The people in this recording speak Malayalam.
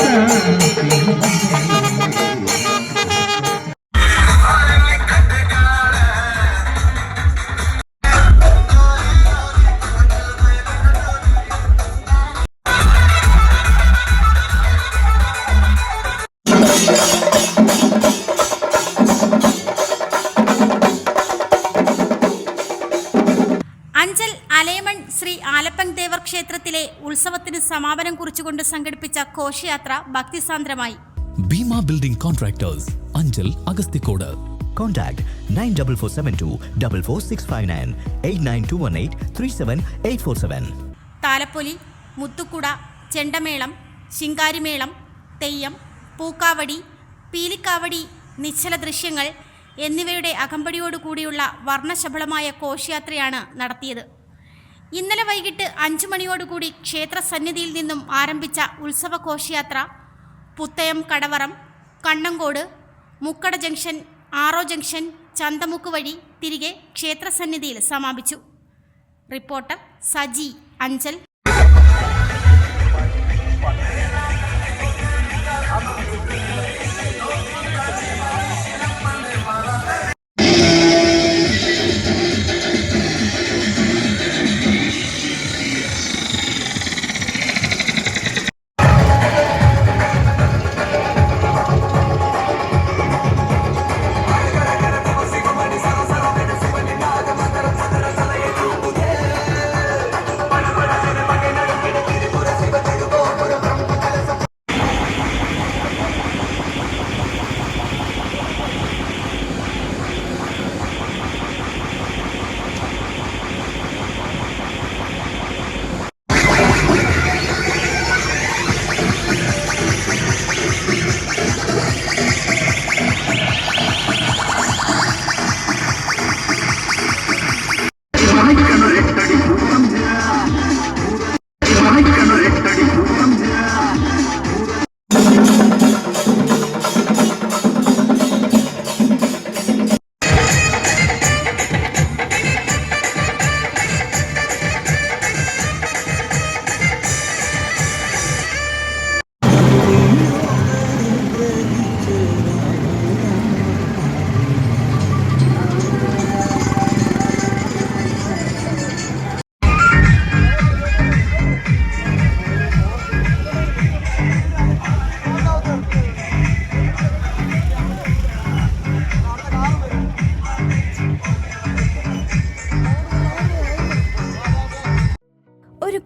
嗯嗯 ആലപ്പൻ ദേവർ ക്ഷേത്രത്തിലെ ഉത്സവത്തിന് സമാപനം കുറിച്ചുകൊണ്ട് സംഘടിപ്പിച്ച ഘോഷയാത്ര ഭക്തിസാന്ദ്രമായി. Bheema building contractors Anchal Agasthicode contact nine double four seven two double four six five nine eight nine two one eight three seven eight four seven. താലപ്പൊലി മുത്തുക്കുട ചെണ്ടമേളം ശിങ്കാരിമേളം തെയ്യം പൂക്കാവടി പീലിക്കാവടി നിശ്ചല ദൃശ്യങ്ങൾ എന്നിവയുടെ അകമ്പടിയോടുകൂടിയുള്ള വർണശബളമായ കോശയാത്രയാണ് നടത്തിയത്. ഇന്നലെ വൈകിട്ട് അഞ്ചു മണിയോടുകൂടി ക്ഷേത്ര സന്നിധിയിൽ നിന്നും ആരംഭിച്ച ഉത്സവ ഘോഷയാത്ര പുത്തയം കടവറം കണ്ണങ്കോട് മുക്കട ജംഗ്ഷൻ ആറോ ജംഗ്ഷൻ ചന്തമുക്ക് വഴി തിരികെ ക്ഷേത്രസന്നിധിയിൽ സമാപിച്ചു. റിപ്പോർട്ടർ സജി അഞ്ചൽ.